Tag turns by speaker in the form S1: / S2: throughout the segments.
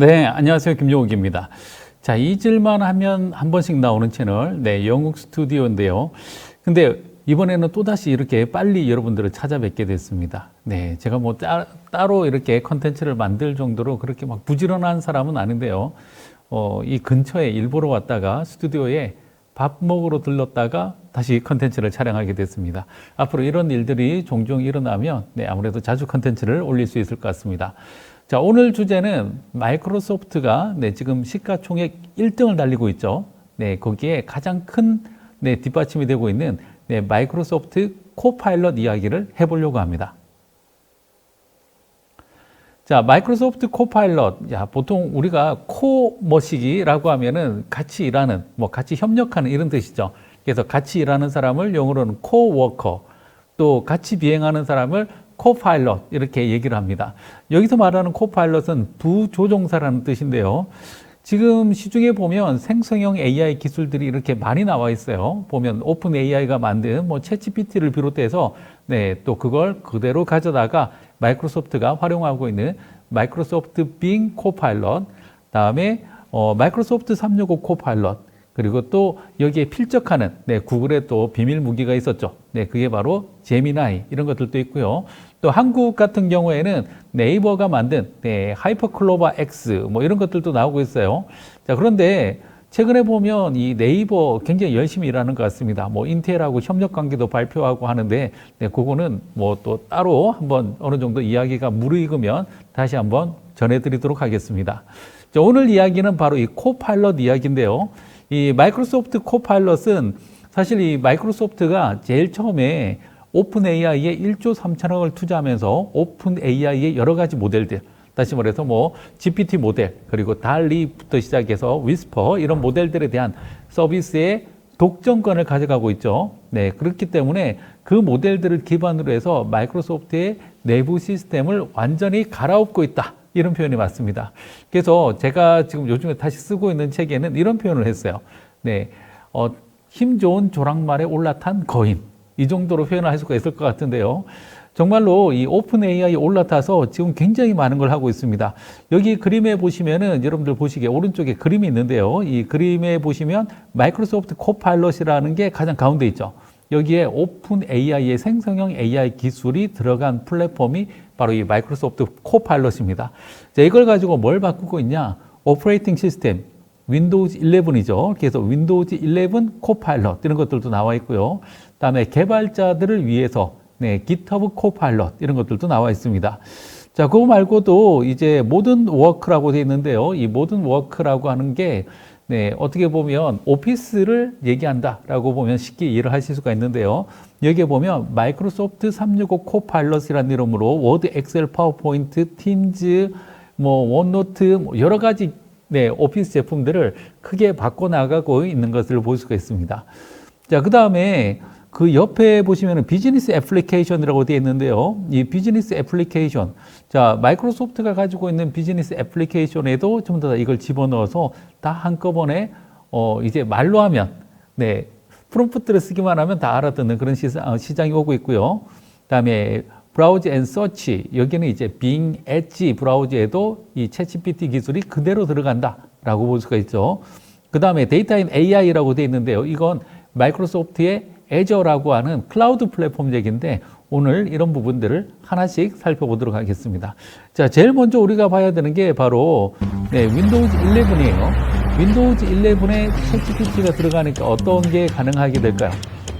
S1: 네, 안녕하세요. 김용욱입니다. 자, 잊을만 하면 한 번씩 나오는 채널, 네, 영국 스튜디오인데요. 근데 이번에는 또다시 이렇게 빨리 여러분들을 찾아뵙게 됐습니다. 네, 제가 뭐 따, 따로 이렇게 컨텐츠를 만들 정도로 그렇게 막 부지런한 사람은 아닌데요. 어, 이 근처에 일보러 왔다가 스튜디오에 밥 먹으러 들렀다가 다시 컨텐츠를 촬영하게 됐습니다. 앞으로 이런 일들이 종종 일어나면 네, 아무래도 자주 컨텐츠를 올릴 수 있을 것 같습니다. 자, 오늘 주제는 마이크로소프트가 네, 지금 시가총액 1등을 달리고 있죠. 네, 거기에 가장 큰 네, 뒷받침이 되고 있는 네, 마이크로소프트 코파일럿 이야기를 해보려고 합니다. 자, 마이크로소프트 코파일럿. 야, 보통 우리가 코머시기라고 하면은 같이 일하는, 뭐 같이 협력하는 이런 뜻이죠. 그래서 같이 일하는 사람을 영어로는 코워커, 또 같이 비행하는 사람을 코파일럿 이렇게 얘기를 합니다. 여기서 말하는 코파일럿은 부조종사라는 뜻인데요. 지금 시중에 보면 생성형 AI 기술들이 이렇게 많이 나와 있어요. 보면 오픈 AI가 만든 뭐 챗GPT를 비롯해서 네, 또 그걸 그대로 가져다가 마이크로소프트가 활용하고 있는 마이크로소프트 빙 코파일럿, 다음에 어, 마이크로소프트 365 코파일럿, 그리고 또 여기에 필적하는 네, 구글의 또 비밀 무기가 있었죠. 네, 그게 바로 제미나이 이런 것들도 있고요. 또 한국 같은 경우에는 네이버가 만든 네, 하이퍼클로바 X 뭐 이런 것들도 나오고 있어요. 자, 그런데 최근에 보면 이 네이버 굉장히 열심히 일하는 것 같습니다. 뭐 인텔하고 협력 관계도 발표하고 하는데 네, 그거는 뭐 또 따로 한번 어느 정도 이야기가 무르익으면 다시 한번 전해드리도록 하겠습니다. 자, 오늘 이야기는 바로 이 코파일럿 이야기인데요. 이 마이크로소프트 코파일럿은 사실 이 마이크로소프트가 제일 처음에 오픈 AI에 1조 3천억을 투자하면서 오픈 AI의 여러 가지 모델들 다시 말해서 뭐 GPT 모델 그리고 달리부터 시작해서 위스퍼 이런 모델들에 대한 서비스의 독점권을 가져가고 있죠. 네, 그렇기 때문에 그 모델들을 기반으로 해서 마이크로소프트의 내부 시스템을 완전히 갈아엎고 있다. 이런 표현이 맞습니다. 그래서 제가 지금 요즘에 다시 쓰고 있는 책에는 이런 표현을 했어요. 네, 어, 힘 좋은 조랑말에 올라탄 거인. 이 정도로 표현할 수가 있을 것 같은데요. 정말로 이 오픈 AI에 올라타서 지금 굉장히 많은 걸 하고 있습니다. 여기 그림에 보시면은 여러분들 보시기에 오른쪽에 그림이 있는데요. 이 그림에 보시면 마이크로소프트 코파일럿이라는 게 가장 가운데 있죠. 여기에 오픈 AI의 생성형 AI 기술이 들어간 플랫폼이 바로 이 마이크로소프트 코파일럿입니다. 자, 이걸 가지고 뭘 바꾸고 있냐? 오퍼레이팅 시스템, 윈도우즈 11이죠. 그래서 윈도우즈 11 코파일럿 이런 것들도 나와 있고요. 그다음에 개발자들을 위해서 네, GitHub 코파일럿 이런 것들도 나와 있습니다. 자, 그거 말고도 이제 모든 워크라고 되어 있는데요. 이 모든 워크라고 하는 게 네, 어떻게 보면 오피스를 얘기한다라고 보면 쉽게 이해를 하실 수가 있는데요. 여기에 보면 마이크로소프트 365 코파일럿이라는 이름으로 워드, 엑셀, 파워포인트, 팀즈, 뭐 원노트 뭐 여러 가지 네, 오피스 제품들을 크게 바꿔 나가고 있는 것을 볼 수가 있습니다. 자, 그다음에 그 옆에 보시면은 비즈니스 애플리케이션이라고 되어 있는데요. 이 비즈니스 애플리케이션. 자, 마이크로소프트가 가지고 있는 비즈니스 애플리케이션에도 전부 다 이걸 집어넣어서 다 한꺼번에 어, 이제 말로 하면 네. 프롬프트를 쓰기만 하면 다 알아듣는 그런 시장, 어, 시장이 오고 있고요. 그다음에 브라우즈 앤 서치 여기는 이제 빙 엣지 브라우저에도 이 챗GPT 기술이 그대로 들어간다라고 볼 수가 있죠. 그다음에 데이터인 AI라고 되어 있는데요. 이건 마이크로소프트의 애저라고 하는 클라우드 플랫폼 얘기인데 오늘 이런 부분들을 하나씩 살펴보도록 하겠습니다. 자, 제일 먼저 우리가 봐야 되는 게 바로 네, 윈도우즈 11이에요. 윈도우즈 11에 챗GPT가 들어가니까 어떤 게 가능하게 될까요?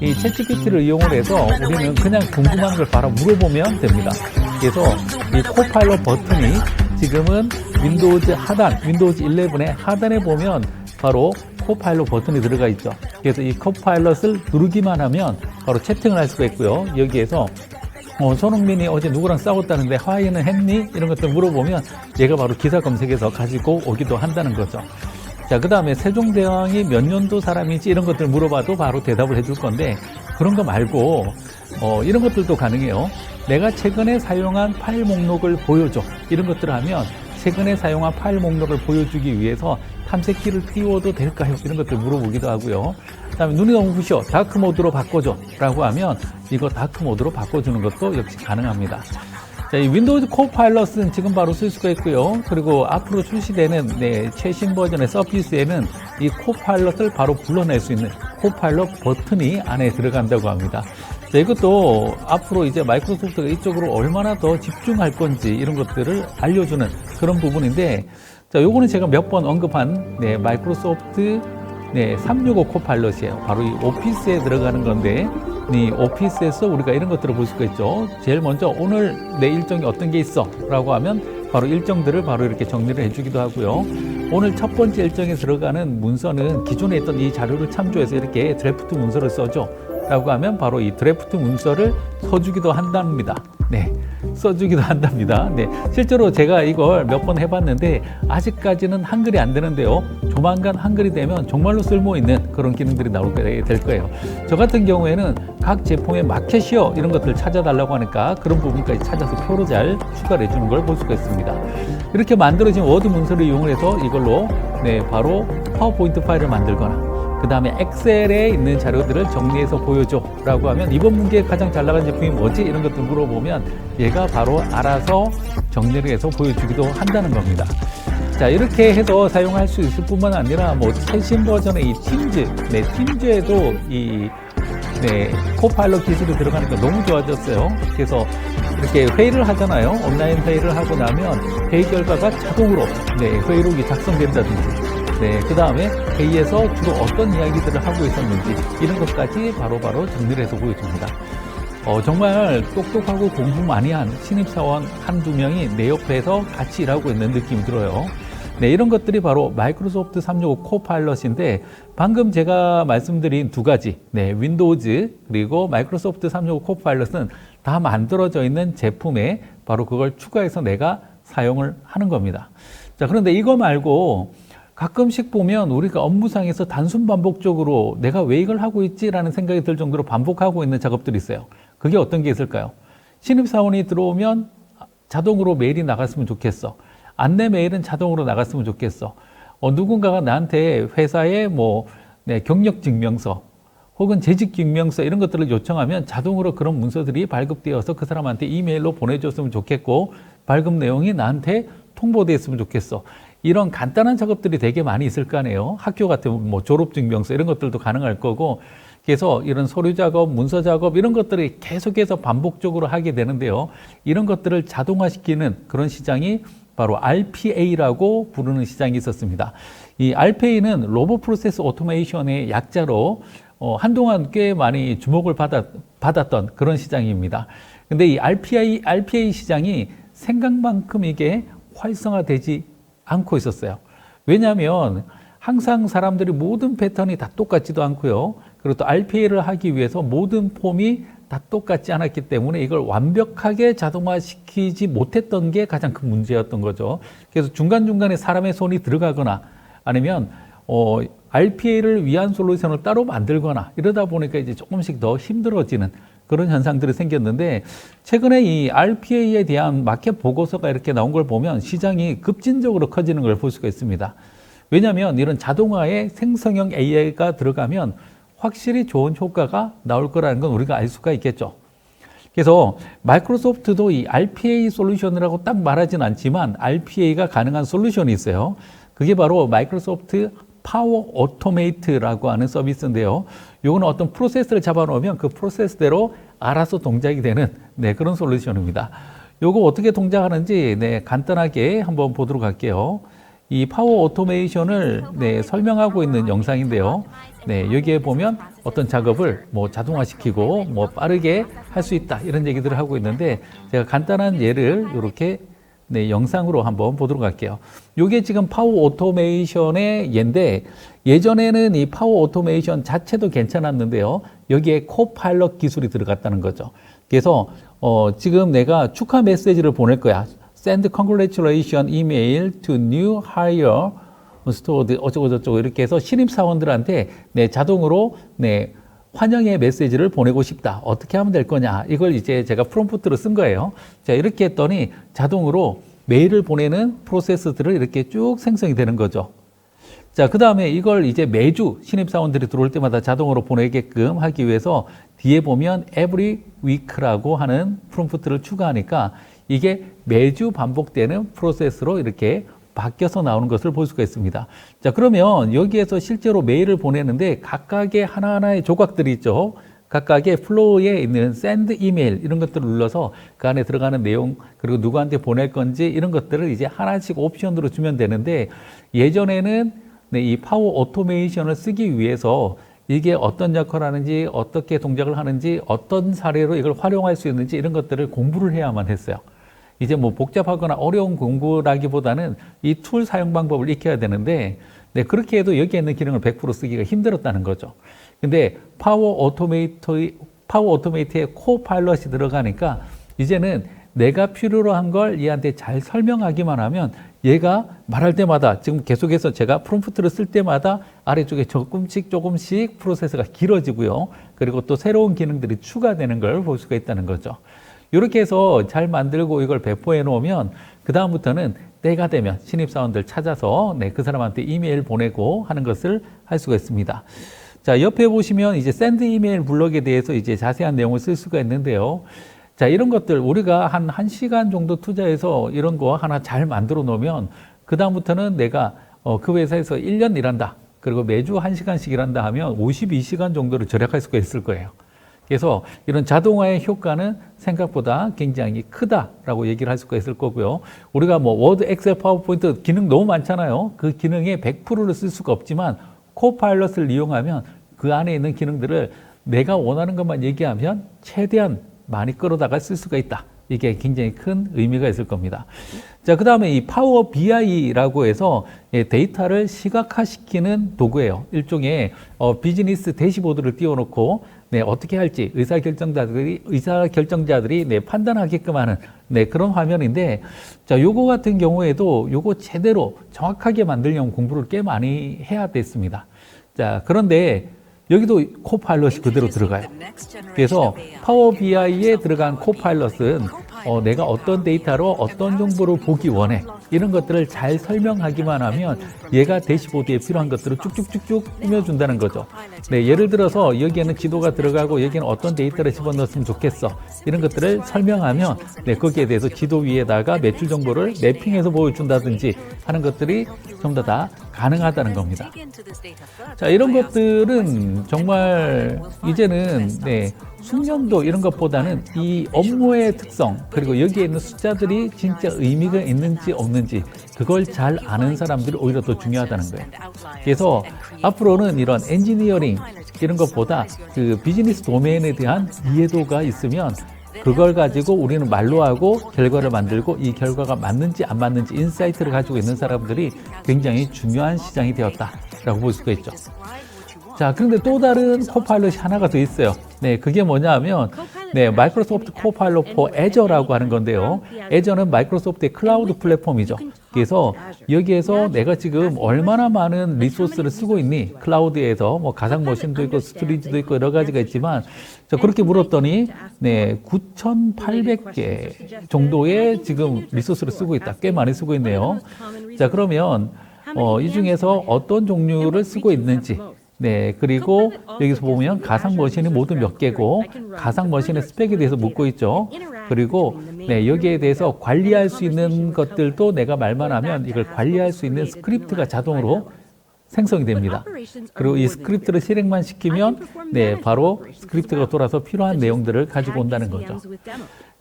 S1: 이 챗GPT를 이용을 해서 우리는 그냥 궁금한 걸 바로 물어보면 됩니다. 그래서 이 코파일럿 버튼이 지금은 윈도우즈 하단, 윈도우즈 11의 하단에 보면 바로 코파일럿 버튼이 들어가 있죠. 그래서 이 코파일럿을 누르기만 하면 바로 채팅을 할 수가 있고요. 여기에서 어, 손흥민이 어제 누구랑 싸웠다는데 화해는 했니? 이런 것들 물어보면 얘가 바로 기사 검색해서 가지고 오기도 한다는 거죠. 자, 그 다음에 세종대왕이 몇 년도 사람인지 이런 것들 물어봐도 바로 대답을 해줄 건데 그런 거 말고 어, 이런 것들도 가능해요. 내가 최근에 사용한 파일 목록을 보여줘. 이런 것들을 하면 최근에 사용한 파일 목록을 보여주기 위해서 탐색키를 띄워도 될까요? 이런 것들 물어보기도 하고요. 그 다음에 눈이 너무 부셔. 다크 모드로 바꿔줘. 라고 하면 이거 다크 모드로 바꿔주는 것도 역시 가능합니다. 자, 자, 이 윈도우즈 코파일럿은 지금 바로 쓸 수가 있고요. 그리고 앞으로 출시되는 네, 최신 버전의 서피스에는 이 코파일럿을 바로 불러낼 수 있는 코파일럿 버튼이 안에 들어간다고 합니다. 자, 이것도 앞으로 이제 마이크로소프트가 이쪽으로 얼마나 더 집중할 건지 이런 것들을 알려주는 그런 부분인데, 자, 요거는 제가 몇 번 언급한 네, 마이크로소프트 네, 365 코파일럿이에요. 바로 이 오피스에 들어가는 건데, 이 오피스에서 우리가 이런 것들을 볼 수가 있죠. 제일 먼저 오늘 내 일정이 어떤 게 있어? 라고 하면 바로 일정들을 바로 이렇게 정리를 해주기도 하고요. 오늘 첫 번째 일정에 들어가는 문서는 기존에 있던 이 자료를 참조해서 이렇게 드래프트 문서를 써줘. 라고 하면 바로 이 드래프트 문서를 써주기도 한답니다. 네. 써주기도 한답니다. 네. 실제로 제가 이걸 몇 번 해봤는데 아직까지는 한글이 안 되는데요. 조만간 한글이 되면 정말로 쓸모 있는 그런 기능들이 나오게 될 거예요. 저 같은 경우에는 각 제품의 마켓이요 이런 것들을 찾아달라고 하니까 그런 부분까지 찾아서 표로 잘 추가를 해주는 걸 볼 수가 있습니다. 이렇게 만들어진 워드 문서를 이용해서 이걸로 네 바로 파워포인트 파일을 만들거나 그 다음에 엑셀에 있는 자료들을 정리해서 보여줘 라고 하면 이번 분기에 가장 잘 나간 제품이 뭐지? 이런 것들 물어보면 얘가 바로 알아서 정리를 해서 보여주기도 한다는 겁니다. 자 이렇게 해서 사용할 수 있을 뿐만 아니라 뭐 최신 버전의 이 팀즈 네 팀즈에도 이 네, 코파일럿 기술이 들어가니까 너무 좋아졌어요. 그래서 이렇게 회의를 하잖아요. 온라인 회의를 하고 나면 회의 결과가 자동으로 네, 회의록이 작성된다든지 네, 그 다음에 회의에서 주로 어떤 이야기들을 하고 있었는지 이런 것까지 바로 바로 정리를 해서 보여줍니다. 어, 정말 똑똑하고 공부 많이 한 신입사원 한두 명이 내 옆에서 같이 일하고 있는 느낌이 들어요. 네, 이런 것들이 바로 마이크로소프트 365 코파일럿인데 방금 제가 말씀드린 두 가지, 네, 윈도우즈 그리고 마이크로소프트 365 코파일럿은 다 만들어져 있는 제품에 바로 그걸 추가해서 내가 사용을 하는 겁니다. 자, 그런데 이거 말고 가끔씩 보면 우리가 업무상에서 단순 반복적으로 내가 왜 이걸 하고 있지라는 생각이 들 정도로 반복하고 있는 작업들이 있어요. 그게 어떤 게 있을까요? 신입사원이 들어오면 자동으로 메일이 나갔으면 좋겠어. 안내 메일은 자동으로 나갔으면 좋겠어. 어, 누군가가 나한테 회사에 뭐 네, 경력 증명서 혹은 재직 증명서 이런 것들을 요청하면 자동으로 그런 문서들이 발급되어서 그 사람한테 이메일로 보내줬으면 좋겠고 발급 내용이 나한테 통보되었으면 좋겠어. 이런 간단한 작업들이 되게 많이 있을 거 아니에요. 학교 같은 뭐 졸업증명서 이런 것들도 가능할 거고 그래서 이런 서류 작업, 문서 작업 이런 것들이 계속해서 반복적으로 하게 되는데요. 이런 것들을 자동화시키는 그런 시장이 바로 RPA라고 부르는 시장이 있었습니다. 이 RPA는 로봇 프로세스 오토메이션의 약자로 어, 한동안 꽤 많이 주목을 받았, 받았던 그런 시장입니다. 근데 이 RPA, RPA 시장이 생각만큼 이게 활성화되지 않고 있었어요. 왜냐하면 항상 사람들이 모든 패턴이 다 똑같지도 않고요. 그리고 또 RPA를 하기 위해서 모든 폼이 다 똑같지 않았기 때문에 이걸 완벽하게 자동화시키지 못했던 게 가장 큰 문제였던 거죠. 그래서 중간중간에 사람의 손이 들어가거나 아니면 어, RPA를 위한 솔루션을 따로 만들거나 이러다 보니까 이제 조금씩 더 힘들어지는 그런 현상들이 생겼는데 최근에 이 RPA에 대한 마켓 보고서가 이렇게 나온 걸 보면 시장이 급진적으로 커지는 걸 볼 수가 있습니다. 왜냐하면 이런 자동화에 생성형 AI가 들어가면 확실히 좋은 효과가 나올 거라는 건 우리가 알 수가 있겠죠. 그래서 마이크로소프트도 이 RPA 솔루션이라고 딱 말하진 않지만 RPA가 가능한 솔루션이 있어요. 그게 바로 마이크로소프트 파워 오토메이트라고 하는 서비스인데요. 요거는 어떤 프로세스를 잡아놓으면 그 프로세스대로 알아서 동작이 되는 네, 그런 솔루션입니다. 요거 어떻게 동작하는지 네, 간단하게 한번 보도록 할게요. 이 파워 오토메이션을 네, 설명하고 있는 영상인데요. 네, 여기에 보면 어떤 작업을 뭐 자동화시키고 뭐 빠르게 할 수 있다 이런 얘기들을 하고 있는데 제가 간단한 예를 이렇게 네, 영상으로 한번 보도록 할게요. 이게 지금 파워 오토메이션의 예인데 예전에는 이 파워 오토메이션 자체도 괜찮았는데요. 여기에 코파일럿 기술이 들어갔다는 거죠. 그래서 어, 지금 내가 축하 메시지를 보낼 거야. Send congratulation email to new hire stored 어쩌고 저쩌고 이렇게 해서 신입 사원들한테 네, 자동으로 네, 환영의 메시지를 보내고 싶다. 어떻게 하면 될 거냐. 이걸 이제 제가 프롬프트로 쓴 거예요. 자, 이렇게 했더니 자동으로 메일을 보내는 프로세스들을 이렇게 쭉 생성이 되는 거죠. 자, 그 다음에 이걸 이제 매주 신입사원들이 들어올 때마다 자동으로 보내게끔 하기 위해서 뒤에 보면 every week라고 하는 프롬프트를 추가하니까 이게 매주 반복되는 프로세스로 이렇게 바뀌어서 나오는 것을 볼 수가 있습니다. 자, 그러면 여기에서 실제로 메일을 보내는데 각각의 하나하나의 조각들이 있죠. 각각의 플로우에 있는 샌드 이메일 이런 것들을 눌러서 그 안에 들어가는 내용 그리고 누구한테 보낼 건지 이런 것들을 이제 하나씩 옵션으로 주면 되는데 예전에는 네, 이 파워 오토메이션을 쓰기 위해서 이게 어떤 역할을 하는지 어떻게 동작을 하는지 어떤 사례로 이걸 활용할 수 있는지 이런 것들을 공부를 해야만 했어요. 이제 뭐 복잡하거나 어려운 공부라기보다는 이 툴 사용 방법을 익혀야 되는데 네, 그렇게 해도 여기에 있는 기능을 100% 쓰기가 힘들었다는 거죠. 근데 파워 오토메이터 파워 오토메이트에 코파일럿이 들어가니까 이제는 내가 필요로 한 걸 얘한테 잘 설명하기만 하면 얘가 말할 때마다 지금 계속해서 제가 프롬프트를 쓸 때마다 아래쪽에 조금씩 조금씩 프로세스가 길어지고요. 그리고 또 새로운 기능들이 추가되는 걸 볼 수가 있다는 거죠. 이렇게 해서 잘 만들고 이걸 배포해 놓으면 그 다음부터는 때가 되면 신입사원들 찾아서 네, 그 사람한테 이메일 보내고 하는 것을 할 수가 있습니다. 자, 옆에 보시면 이제 샌드 이메일 블럭에 대해서 이제 자세한 내용을 쓸 수가 있는데요. 자, 이런 것들 우리가 한 1시간 정도 투자해서 이런 거 하나 잘 만들어 놓으면 그다음부터는 내가 어, 그 회사에서 1년 일한다. 그리고 매주 1시간씩 일한다 하면 52시간 정도를 절약할 수가 있을 거예요. 그래서 이런 자동화의 효과는 생각보다 굉장히 크다라고 얘기를 할 수가 있을 거고요. 우리가 뭐 워드, 엑셀, 파워포인트 기능 너무 많잖아요. 그 기능의 100%를 쓸 수가 없지만 코파일럿을 이용하면 그 안에 있는 기능들을 내가 원하는 것만 얘기하면 최대한 많이 끌어다가 쓸 수가 있다. 이게 굉장히 큰 의미가 있을 겁니다. 자, 그 다음에 이 파워 BI라고 해서 예, 데이터를 시각화시키는 도구예요. 일종의 어, 비즈니스 대시보드를 띄워놓고 네, 어떻게 할지 의사 결정자들이, 의사 결정자들이 네, 판단하게끔 하는 네, 그런 화면인데 자, 요거 같은 경우에도 요거 제대로 정확하게 만들려면 공부를 꽤 많이 해야 됐습니다. 자, 그런데 여기도 코파일럿이 그대로 들어가요. 그래서 파워 BI에 들어간 코파일럿은 어, 내가 어떤 데이터로 어떤 정보를 보기 원해 이런 것들을 잘 설명하기만 하면 얘가 대시보드에 필요한 것들을 쭉쭉쭉쭉 꾸며준다는 거죠. 네, 예를 들어서 여기에는 지도가 들어가고 여기는 어떤 데이터를 집어넣었으면 좋겠어 이런 것들을 설명하면 네, 거기에 대해서 지도 위에다가 매출 정보를 매핑해서 보여준다든지 하는 것들이 전부 다 가능하다는 겁니다. 자, 이런 것들은 정말 이제는 네, 숙련도 이런 것보다는 이 업무의 특성 그리고 여기에 있는 숫자들이 진짜 의미가 있는지 없는지 그걸 잘 아는 사람들이 오히려 더 중요하다는 거예요. 그래서 앞으로는 이런 엔지니어링 이런 것보다 그 비즈니스 도메인에 대한 이해도가 있으면 그걸 가지고 우리는 말로 하고 결과를 만들고 이 결과가 맞는지 안 맞는지 인사이트를 가지고 있는 사람들이 굉장히 중요한 시장이 되었다라고 볼 수가 있죠. 자, 그런데 또 다른 코파일럿이 하나가 더 있어요. 네, 그게 뭐냐면, 네, 마이크로소프트 코파일럿 for Azure라고 하는 건데요. Azure는 마이크로소프트의 클라우드 플랫폼이죠. 그래서 여기에서 내가 지금 얼마나 많은 리소스를 쓰고 있니? 클라우드에서 뭐 가상 머신도 있고 스토리지도 있고 여러 가지가 있지만, 저 그렇게 물었더니, 네, 9,800개 정도의 지금 리소스를 쓰고 있다. 꽤 많이 쓰고 있네요. 자, 그러면, 어, 이 중에서 어떤 종류를 쓰고 있는지, 네, 그리고 여기서 보면 가상 머신이 모두 몇 개고 가상 머신의 스펙에 대해서 묻고 있죠. 그리고 네, 여기에 대해서 관리할 수 있는 것들도 내가 말만 하면 이걸 관리할 수 있는 스크립트가 자동으로 생성이 됩니다. 그리고 이 스크립트를 실행만 시키면 네, 바로 스크립트가 돌아서 필요한 내용들을 가지고 온다는 거죠.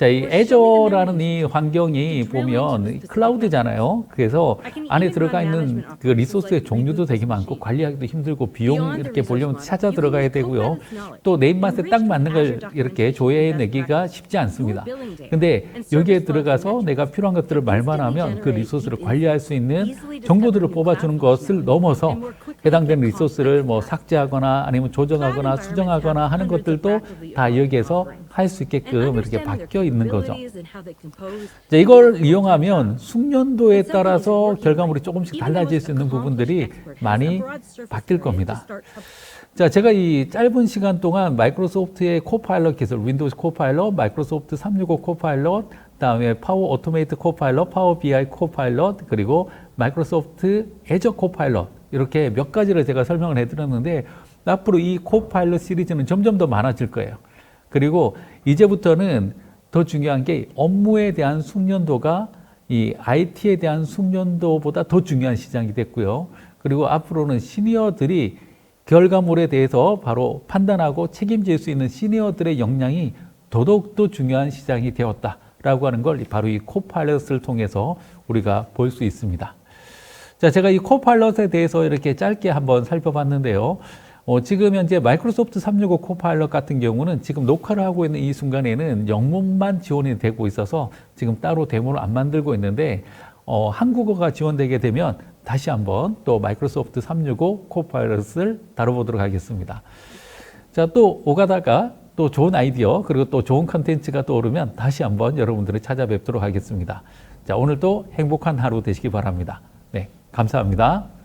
S1: 자, 이 애저라는 이 환경이 보면 클라우드잖아요. 그래서 안에 들어가 있는 그 리소스의 종류도 되게 많고 관리하기도 힘들고 비용 이렇게 보려면 찾아 들어가야 되고요. 또 내 입맛에 딱 맞는 걸 이렇게 조회해내기가 쉽지 않습니다. 근데 여기에 들어가서 내가 필요한 것들을 말만 하면 그 리소스를 관리할 수 있는 정보들을 뽑아주는 것을 넘어서 해당되는 리소스를 뭐 삭제하거나 아니면 조정하거나 수정하거나 하는 것들도 다 여기에서 할 수 있게끔 이렇게 바뀌어 있는 거죠. 자, 이걸 이용하면 숙련도에 따라서 결과물이 조금씩 달라질 수 있는 부분들이 많이 바뀔 겁니다. 자, 제가 이 짧은 시간 동안 마이크로소프트의 코파일럿 기술, 윈도우즈 코파일럿, 마이크로소프트 365 코파일럿, 다음에 파워 오토메이트 코파일럿, 파워 BI 코파일럿, 그리고 마이크로소프트 애저 코파일럿 이렇게 몇 가지를 제가 설명을 해드렸는데 앞으로 이 코파일럿 시리즈는 점점 더 많아질 거예요. 그리고 이제부터는 더 중요한 게 업무에 대한 숙련도가 이 IT에 대한 숙련도보다 더 중요한 시장이 됐고요. 그리고 앞으로는 시니어들이 결과물에 대해서 바로 판단하고 책임질 수 있는 시니어들의 역량이 더더욱더 중요한 시장이 되었다라고 하는 걸 바로 이 코파일럿을 통해서 우리가 볼 수 있습니다. 자, 제가 이 코파일럿에 대해서 이렇게 짧게 한번 살펴봤는데요. 어, 지금 현재 마이크로소프트 365 코파일럿 같은 경우는 지금 녹화를 하고 있는 이 순간에는 영문만 지원이 되고 있어서 지금 따로 데모를 안 만들고 있는데 어, 한국어가 지원되게 되면 다시 한번 또 마이크로소프트 365 코파일럿을 다뤄보도록 하겠습니다. 자, 또 오가다가 또 좋은 아이디어 그리고 또 좋은 컨텐츠가 떠오르면 다시 한번 여러분들을 찾아뵙도록 하겠습니다. 자, 오늘도 행복한 하루 되시기 바랍니다. 네, 감사합니다.